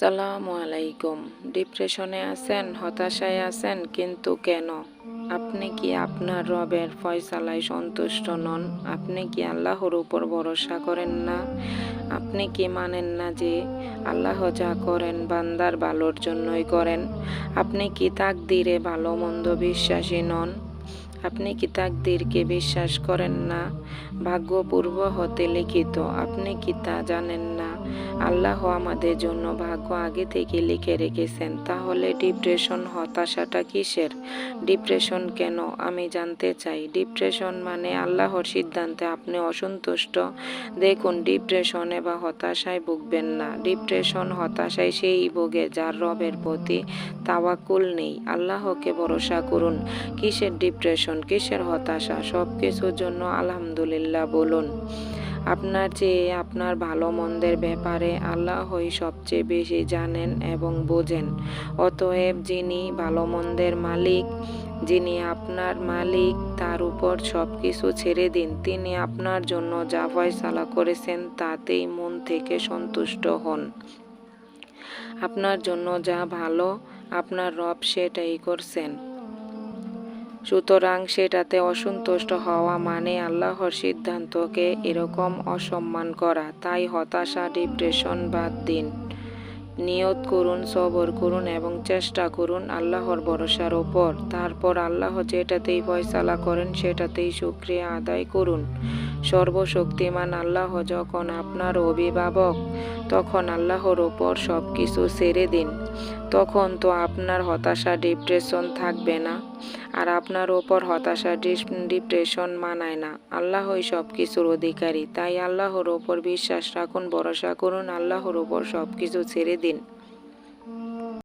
আসসালামু আলাইকুম। ডিপ্রেশনে আছেন, হতাশায় আছেন, কিন্তু কেন? আপনি কি আপনার রবের ফয়সালায় সন্তুষ্ট নন? আপনি কি আল্লাহর উপর ভরসা করেন না? আপনি কি মানেন না যে আল্লাহ যা করেন বান্দার ভালোর জন্যই করেন? আপনি কি তাকদিরে ভালো মন্দ বিশ্বাসী নন? আপনি কি তাকদিরকে বিশ্বাস করেন না? ভাগ্যপূর্ব হতে লিখিত। আপনি কি তা জানেন না? আল্লাহ আমাদের জন্য ভাগ্য আগে থেকে লিখে রেখেছেন। তাহলে ডিপ্রেশন হতাশাটা কিসের? ডিপ্রেশন কেন? আমি জানতে চাই। ডিপ্রেশন মানে আল্লাহর সিদ্ধান্তে আপনি অসন্তুষ্ট। দেখুন, ডিপ্রেশনে বা হতাশায় ভুগবেন না। ডিপ্রেশন হতাশায় সেই ভোগে যার রবের প্রতি তাওয়াকুল নেই। আল্লাহকে ভরসা করুন। কিসের ডিপ্রেশন? কিসের হতাশা? সব কিছুর জন্য আলহামদুলিল্লাহ বলুন। আপনার চেয়ে আপনার ভালো মন্দের ব্যাপারে আল্লাহই সবচেয়ে বেশি জানেন এবং বোঝেন। অতএব যিনি ভালো মন্দের মালিক, যিনি আপনার মালিক, তার উপর সব কিছু ছেড়ে দিন। তিনি আপনার জন্য যা ফয়সালা করেছেন, তাতেই মন থেকে সন্তুষ্ট হন। আপনার জন্য যা ভালো, আপনার রব সেটাই করছেন। সুতরাং সেটাতে অসন্তুষ্ট হওয়া মানে আল্লাহর সিদ্ধান্তকে এরকম অসম্মান করা, তাই হতাশা, ডিপ্রেশন বাদ দিন। নিয়ত করুন, সবর করুন এবং চেষ্টা করুন আল্লাহর ভরসার ওপর। তারপর আল্লাহ যেটাতেই ফয়সালা করেন, সেটাতেই শুক্রিয়া আদায় করুন। সর্বশক্তিমান আল্লাহ যখন আপনার অভিভাবক, তখন আল্লাহর ওপর সব কিছু ছেড়ে দিন। তখন তো আপনার হতাশা ডিপ্রেশন থাকবে না। আর আপনার ওপর হতাশা ডিপ্রেশন মানায় না। আল্লাহই সব কিছুর অধিকারী। তাই আল্লাহর ওপর বিশ্বাস রাখুন, ভরসা করুন, আল্লাহর ওপর সব কিছু ছেড়ে দিন।